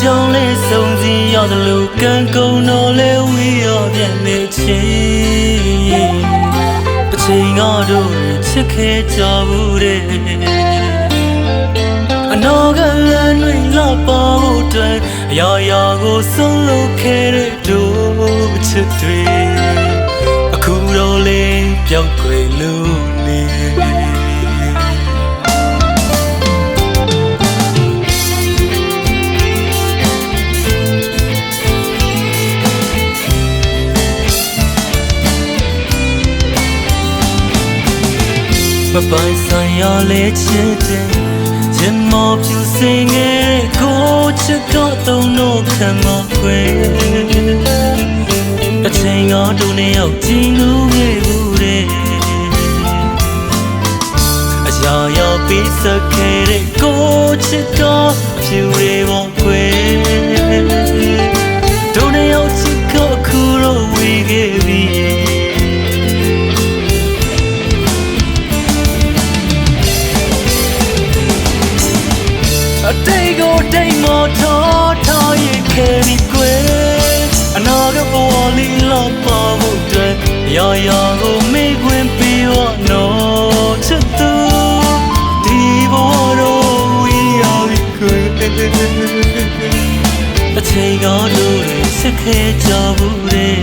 ကြောင့်လဲဆုံးစီရောက်တယ်လို့ကံကုန်တော့လဲဝီရောပြန်နေချင်းအချိန်ငါတို့ချစ်ခဲ့ကြဘူးတဲ့အနောကလမ်းတွေလောက်ပါဖို့အတွက်အရာရာကိုဆုံးလို့ခဲ့တဲ့တို့ချစ်တွေအခုတော့လေပြောက်ွယ်လို့နေ ပိုင်ဆိုင်ရလေချစ်တယ်ရင်မောပြူစင်ငယ်ကိုချစ်ကတော့တော့ခံမခွေအချိန်ကတို့နဲ့ရောက်ကြည့်လို့ခဲ့ဘူးတဲ့အရာရာပြီးစခဲ့တဲ့ကိုချစ်တော့ တိတ်မောထားထားရင်ခဲပြီးကွယ်အနာကဘဝလေးလောက်ပါဖို့အတွက်ရာရာကိုမေ့ခွင့်ပြီးတော့နော်ချစ်သူဒီဘဝတော့ဝီရပြီးကွယ်အချိန်ကတို့တွေစစ်ခဲကြဘူးတဲ့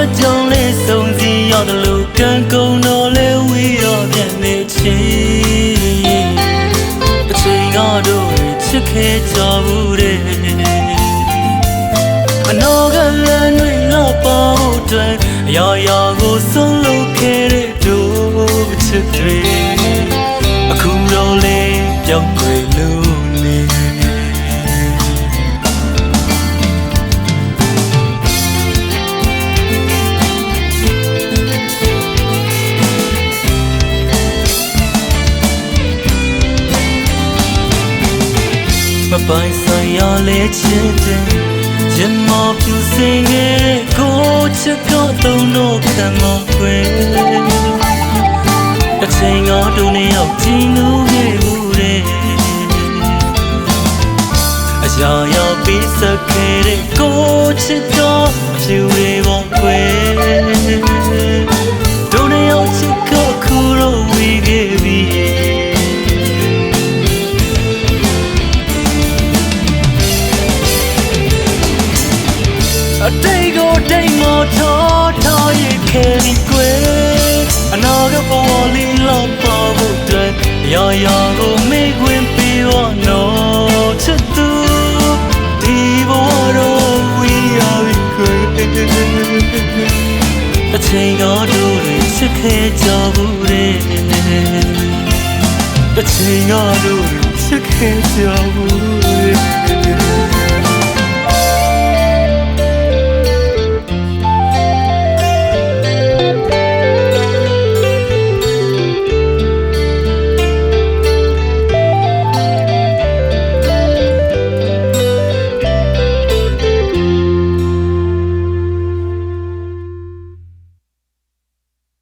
ရေစကြောင့်လေးဆုံးစီရောက်တယ်လို့ကံကုန်တော့လဲဝီရောပြန်နေချင်းအချိန်ကတို့ချစ်ခဲ့ကြဘူးတဲ့အနောကလမ်းတွေလောက်ပါဖို့အတွက်အရာရာကိုဆုံးလို့ခဲ့တဲ့တို့ချစ်တွေအခုတော့လေပြောင်းွယ်လို့ ပိုင်ဆိုင်ရလေချစ်တယ်ရင်မောပြူစင်ငယ်ကိုချစ်တော့တုံတော့ခံမခွေအချိန်ကတို့နေရောက်ကြည့်လို့ခဲ့ဘူးတဲ့အရာရာပြီးစခဲ့တဲ့ကိုချစ်တော့အဖြူတွေပေါ်ခွေတို့နေရောက်ချစ် ကိုတိတ်မောထားထားရခဲ့ပြီးကွယ်အနာကဘဝလေးလောက်ပါဖို့အတွက်ရာရာကိုမေ့ခွင့်ပြီးတော့နော်ချစ်သူဒီဘဝတော့ဝီရပြီးကွယ်အချိန်ကတို့တွေချစ်ခဲ့ကြဘူးတဲ့အချိန်ကတို့တွေချစ်ခဲ့ကြဘူးတဲ့